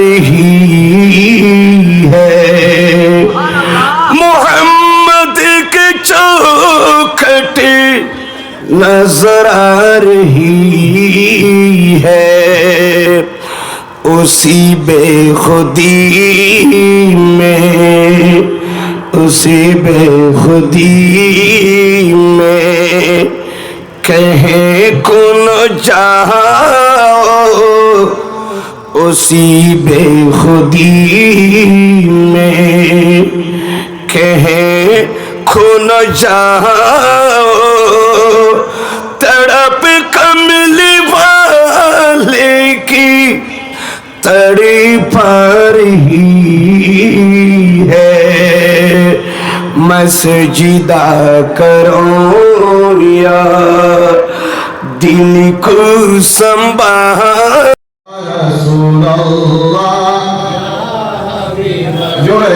ही है मोहम्मद के चौखट नज़र आ रही है। उसी बेखुदी में, उसी बेखुदी में कहे कुन जाओ उसी बेखुदी में कहें, खुन जाओ, तड़प कमली वाले की तड़ी पर ही है। मस्जिदा करो या दिल को संभाल জোরে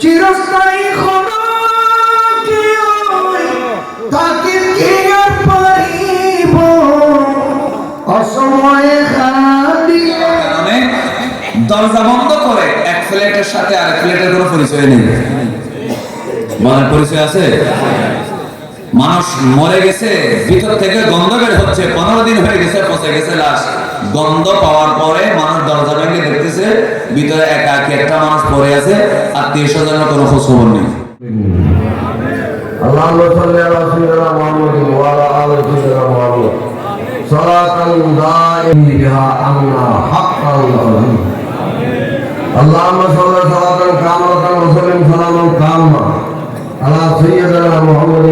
চিরস্থায়ী তাকে কি আর অসময়ে দরজা বন্ধ করে এক ফ্ল্যাটের সাথে আরেক ফ্ল্যাটের কোনো পরিচয় নেই। মনের পরিচয় আছে? মানুষ মরে গেছে ভিতর থেকে গন্ধ বের হচ্ছে পনেরো দিন হয়ে গেছে পচে গেছে লাশ গন্ধ পাওয়ার পরে মানুষ দরজা ভেঙে দেখতেছে ভিতরে একা একি একটা মানুষ পড়ে আছে আত্মীয় স্বজনের কোনো খোঁজ খবর নেই اللهم صل على سيدنا محمد وعلى ال سيدنا محمد صلاة دائم بها أمنا حقا العظيم اللهم صل صلاة كاملة وسلم سلاما تاما على سيدنا محمد